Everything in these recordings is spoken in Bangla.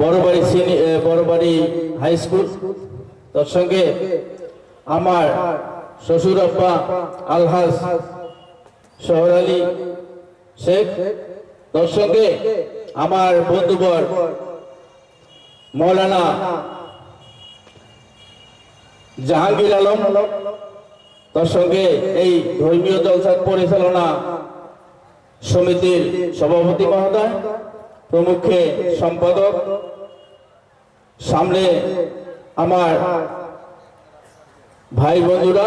বড়বাড়ি এ, বড়বাড়ি হাই স্কুল তার সঙ্গে আমার শ্বশুর আব্বা আলহাজ শহর আলী শেখ। তার সঙ্গে আমার বন্ধুবর মৌলানা জাহাঙ্গীর আলম। তার সঙ্গে এই ধর্মীয় জলসার পরিচালনা সমিতির সভাপতি মহোদয়। প্রমুখে সম্পাদক সামনে আমার ভাই বন্ধুরা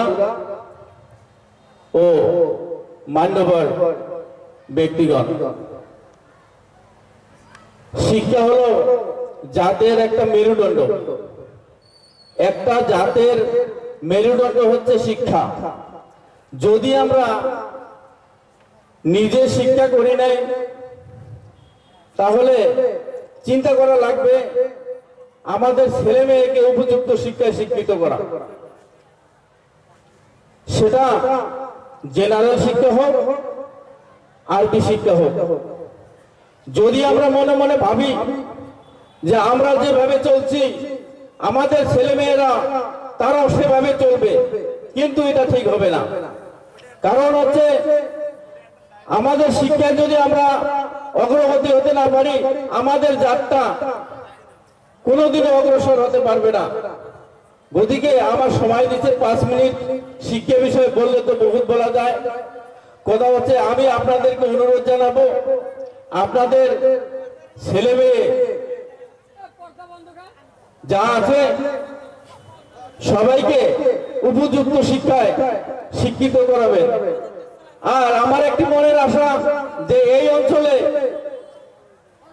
ও মান্যবর ব্যক্তিগণ। শিক্ষা হলো জাতের একটা মেরুদণ্ড। একটা জাতের মেরুদণ্ড হচ্ছে শিক্ষা। যদি আমরা নিজে শিক্ষা করি নাই তাহলে চিন্তা করা লাগবে, আমাদের ছেলে মেয়েকে উপযুক্ত শিক্ষায় শিক্ষিত করা। সেটা জেনারেল শিক্ষা হোক, আরবি শিক্ষা হোক। যদি আমরা মনে মনে ভাবি যে আমরা যেভাবে চলছি, আমাদের ছেলে মেয়েরা তারাও সেভাবে চলবে, কিন্তু এটা ঠিক হবে না। কারণ হচ্ছে আমাদের শিক্ষায় যদি আমরা অগ্রগতি হতে না পারি, আমাদের যাত্রা কোনোদিনও অগ্রসর হতে পারবে না। গতিকে আমার সময় দিচ্ছে পাঁচ মিনিট। শিক্ষা বিষয়ে বললে তো বহুত বলা যায়। কথা হচ্ছে, আমি আপনাদেরকে অনুরোধ জানাব, আপনাদের ছেলে মেয়ে যা আছে, সবাইকে উপযুক্ত শিক্ষায় শিক্ষিত করাবেন আর আমার একটি মনের আশা যে এই অঞ্চলে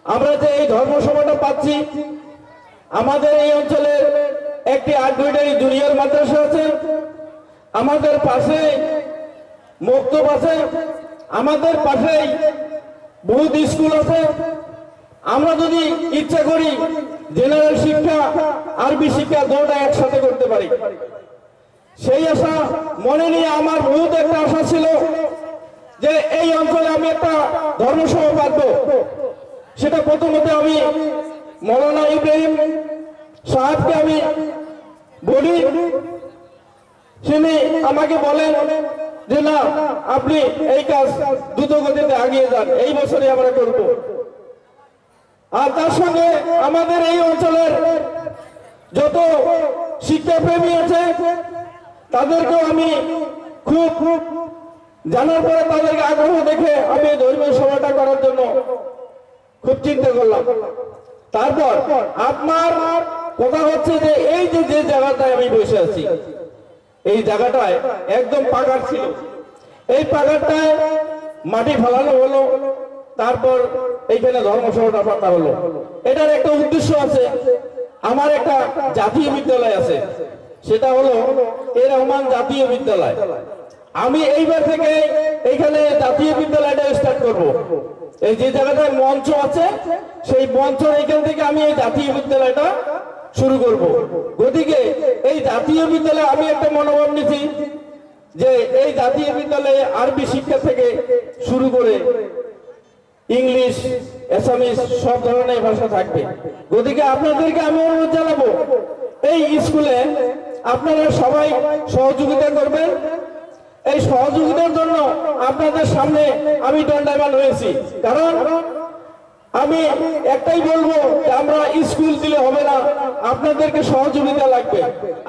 আমরা যে এই ধর্মসভাটা পাচ্ছি, আমাদের এই অঞ্চলে একটি আড্ডুইটারি জুনিয়র মাদ্রাসা আছে, আমাদের পাশে মক্তব আছে, আমাদের পাশেই বহুত স্কুল আছে। আমরা যদি ইচ্ছা করি জেনারেল শিক্ষা, আরবি শিক্ষা দুটা একসাথে করতে পারি। সেই আশা মনে নিয়ে আমার বহুত একটা আশা ছিল। যে এই অঞ্চলে আমি একটা ধর্মসভা পাতবো সেটা প্রথমত আমি মৌলানা ইব্রাহিম সাহেবকে আমি বলি। তিনি আমাকে বলেন যে, না, আপনি এই কাজ দ্রুত গতিতে আগিয়ে যান। এই বছরে আমরা করব। আর তার সঙ্গে আমাদের এই অঞ্চলের যত শিক্ষাপ্রেমী আছে, তাদেরকেও আমি খুব খুব জানার পরে তাদেরকে আগ্রহ দেখে আমি ধর্মীয় সভাটা করার জন্য খুব চিন্তা করলাম। তারপর আপনার কথা হচ্ছে যে এই যে যে জায়গাটায় আমি বসে আছি, এই জায়গাটায় একদম পাকার ছিল। এই পাকারটায় মাটি ফেলানো হলো, তারপর এইখানে ধর্মসভাটা পাতা হলো। এটার একটা উদ্দেশ্য আছে। আমার একটা জাতীয় বিদ্যালয় আছে। সেটা হলো এ রহমান জাতীয় বিদ্যালয়। আমি এইবার থেকে এইখানে জাতীয় বিদ্যালয়টা স্টার্ট করব। এই যে জায়গাটায় মঞ্চ আছে, সেই মঞ্চ এইখান থেকে আমি এই জাতীয় বিদ্যালয়টা শুরু করব। গতিকে এই জাতীয় বিদ্যালয়ে আমি একটা মনোভাব নিছি যে এই জাতীয় বিদ্যালয়ে আরবি শিক্ষা থেকে শুরু করে ইংলিশ, এসামিস সব ধরনের ভাষা থাকবে। গতিকে আপনাদেরকে আমি অনুরোধ জানাব, এই স্কুলে আপনারা সবাই সহযোগিতা করবেন এই সহযোগিতার জন্য আপনাদের সামনে আমি দণ্ডায়মান হয়েছি। কারণ আমি একটাই বলব যে আমরা স্কুল দিলে হবে না, আপনাদেরকে সহযোগিতা লাগবে।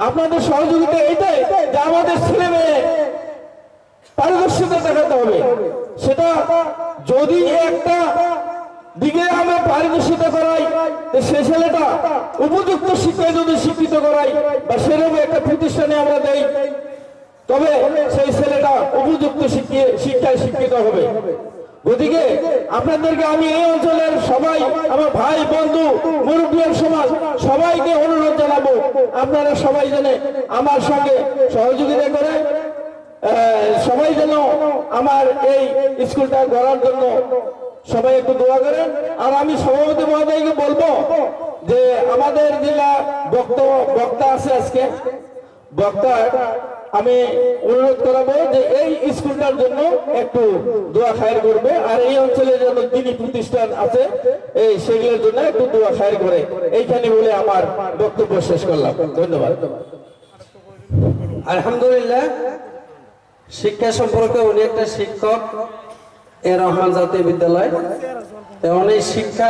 আপনাদের সহযোগিতা এটাই যে আমাদের ছেলে মেয়ে পারদর্শিতা দেখাতে হবে। সেটা যদি একটা দিকে আমরা পারদর্শিতা করাই সে ছেলেটা উপযুক্ত শিক্ষায় যদি শিক্ষিত করাই, বা সেরকম একটা প্রতিষ্ঠানে আমরা দেই তবে সেই ছেলেটা উপযুক্ত শিক্ষি- শিক্ষায় শিক্ষিত হবে। গতিকে আপনাদেরকে আমি এই অঞ্চলের সবাই, আমার ভাই, বন্ধু মুরব্বীর সমাজ, সবাইকে অনুরোধ জানাব, আপনারা সবাই জেনে আমার সঙ্গে সহযোগিতা করে সবাই যেন আমার এই স্কুলটা গড়ার জন্য সবাই একটু দোয়া করেন। আর আমি সভাপতি মহোদয়কে বলব যে আমাদের জেলা বক্তা আছে আজকে। বক্তা আমি অনুরোধ করাবো যে এই স্কুলটার জন্য একটু দোয়া খায়ের করবে। আর এই অঞ্চলে যত দিনী প্রতিষ্ঠান আছে, এই সেগুলোর জন্য একটু দোয়া খায়ের করে। এইখানে বলে আমার বক্তব্য শেষ করলাম। ধন্যবাদ। আলহামদুলিল্লাহ, শিক্ষা সম্পর্কে উনি একটা শিক্ষক, এ রহমান জাতীয় বিদ্যালয়। উনি শিক্ষা